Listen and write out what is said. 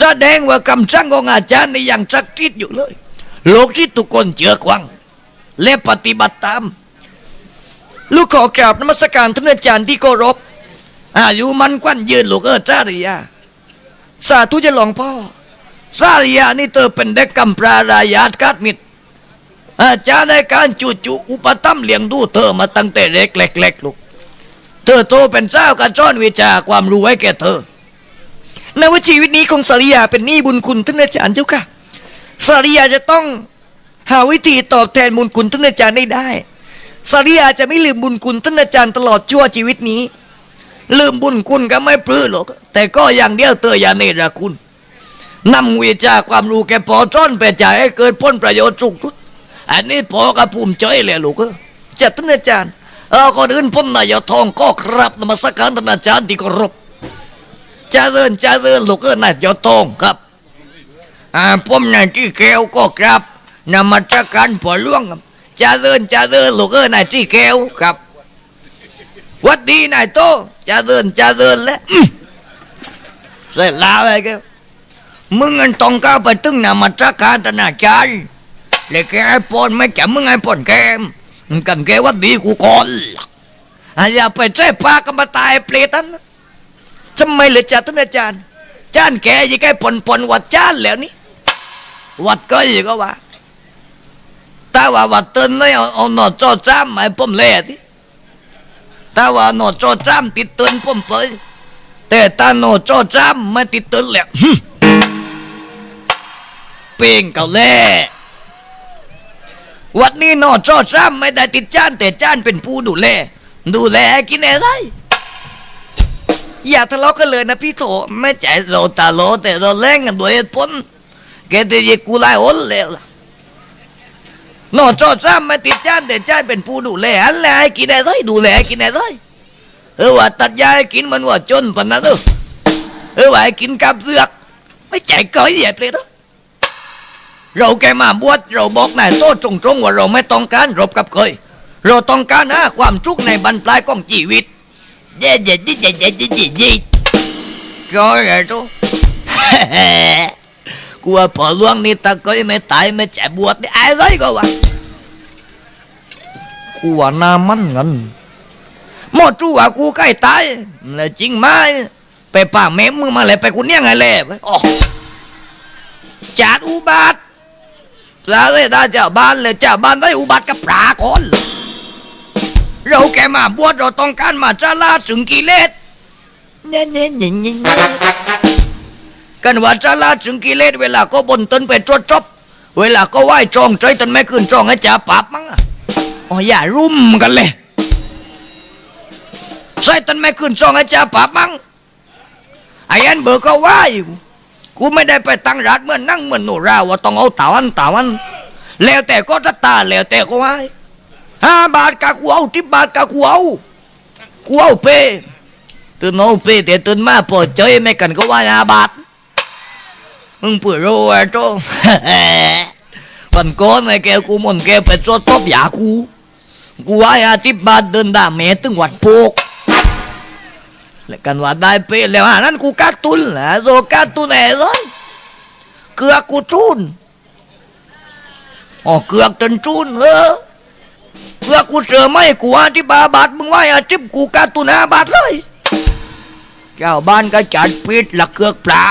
แสดงว่าคำสั่งของอาจารย์ในยังสักดิ์สิทธิ์อยู่เลย โลกที่ทุกคนเชื่อควัง และปฏิบัติตาม ลูกขอกราบนมัสการท่านอาจารย์ที่เคารพอายุมันกวันยืนลูกเออจาริยา สาธุจะหลวงพ่อสาริยานี่เธอเป็นเด็กกำพร้ารายาทกาดมิตรอาจารย์ในการจูจูอุปถัมเลี้ยงดูเธอมาตั้งแต่เล็กเล็กๆลูก เธอโตเป็นเจ้าการซ่อนวิชาความรู้ไว้แก่เธอ ในว่าชีวิตนี้ของสาริยาเป็นหนี้บุญคุณท่านอาจารย์เจ้าค่ะสาริยาจะต้องหาวิธีตอบแทนบุญคุณท่านอาจารย์ได้ได้สาริยาจะไม่ลืมบุญคุณท่านอาจารย์ตลอดชั่วชีวิตนี้ ลืมบุญคุณก็ไม่ปลื้อหรอก แต่ก็อย่างเดียวเตออยาเนรคุณนำวิชาความรู้แกพอจ้อนไปจ่ายให้เกิดผลประโยชน์สุขทุกอันนี้พอกับภูมิใจเลยลูกเอ้ยจัดท่านอาจารย์เออก่อนอื่นผมนายทองก็ครับนมัสการท่านอาจารย์ที่เคารพ จเริญเจริญลูกเอ้ยนายทองครับอ่าผมนายที่แก้วก็ครับนมัสการพ่อหลวงครับเจริญเจริญลูกเอ้ยนายที่แก้วครับวัดดีนายโตจะเดินจะเดินแล้วอื้อเสร็จแล้วไอ้แกมึงเงินต้องก้าวไปตึงนามาตรการธนาคารเลยแกไอ้ปนไม่จับมึงไอ้ปนแกมมึงกันแกวัดดีกูก่อนอะอย่าไปใช้ปากกันมาตายเปรตันนะ ทำไมเลยจ่าท่านอาจารย์จานแกยังไงปนปนวัดจานแล้วนี่วัดก็ยังก็ว่าถ้าว่าวัดเตือนไม่เอาเอาหนอดจอจ้ำไอ้ผมเล่ที่ถ้าว่าโนโจจามติดเตือนผมเปยแต่ถ้าโนโจจามไม่ติดเตือนและหึเป่งเก่าแล่วันนี้โนโจจามไม่ได้ติดจ้านแต่จ้านเป็นผู้ดูแลดูแลกินอะไร อย่าทะเลาะกันเลยนะพี่โถไม่ใจเราตาโลแต่เราแรงกันด้วยเหตุผลแกจะยิกูไล่โอนแล้วล่ะนอนจอดซ้ำมาติดจานแต่จานเป็นผู้ดูแลอันแหละให้กินอะไรดูแลกินอะไรเออว่าตัดยาให้กินมันว่าจนปนนั้นเออเออว่าให้กินกับเสือก ไม่ใจก้อยเหยียบเลยนะเราแกมาบวชเราบอกนายโตตรงๆว่าเราไม่ต้องการรบกับเคยเราต้องการหาความทุกข์ในบรรปลายของชีวิต ก็อะไรตัวกูว่าพอล่วงนี่ตะก้อยไม่ตายไม่เจ็บปวดนี่อะไรก็ว่ากูว่านามันเงินหมอจู่ว่ากูใกล้ตายแล้วจริงไหมไปป่าแม่มึงมาเลยไปกูเนี่ยไงเลยอ๋อจัดอุบัติแล้วเลยได้เจ้าบ้านเลยเจ้าบ้านได้อุบัติกับปลาก่อน เราแกมาบวชเราต้องการมาจาลาถึงกิเลสเนี่ยเนี่ยเนี่ยเนี่ยกันว่าจะลาถึงกิเลสเวลาก็บนต้นไปตรวจจบเวลาก็ไหว้จองใจต้นไม่ขึ้นจองให้จ่าปับมั้งอ๋ออย่ารุมกันเลยใช่ต้นไม่ขึ้นจองให้จ่าปับมั้งไอ้อันเบอร์ก็ไหว้กูไม่ได้ไปตั้งรัฐเหมื่อนนั่งเหมือนหนูราว่าต้องเอาตาอันตาอันแล้วแต่ก็จะตาแล้วแต่ก็ไหว้ ห้าบาทกะกูเอาสิบบาทกะกูเอากูเอาเปตื่นเอาเปแต่ตื่นมาพอเจอไม่กันก็ไหว้ห้าบาทมึงเปื่อยรู้ไอ้โจ้วันก่อนไอ้แกกูมันแกไปจดทบยากูกูว่าอาทิตย์บาทเดินด่าแม่ถึงวัดโพกแล้วกันว่าได้ไปแล้วอันนั้นกูกักตุนแหละโซกักตุนแหละเลยเกือกกูจูนอ๋อเกือกจนจูนเออ เกือกูเสือไม่กูอาทิบาบาทมึงว่าอาทิบกูกาตุนาบาทเลย เจ้าบ้านก็จัดปิดหลักเกือกปลา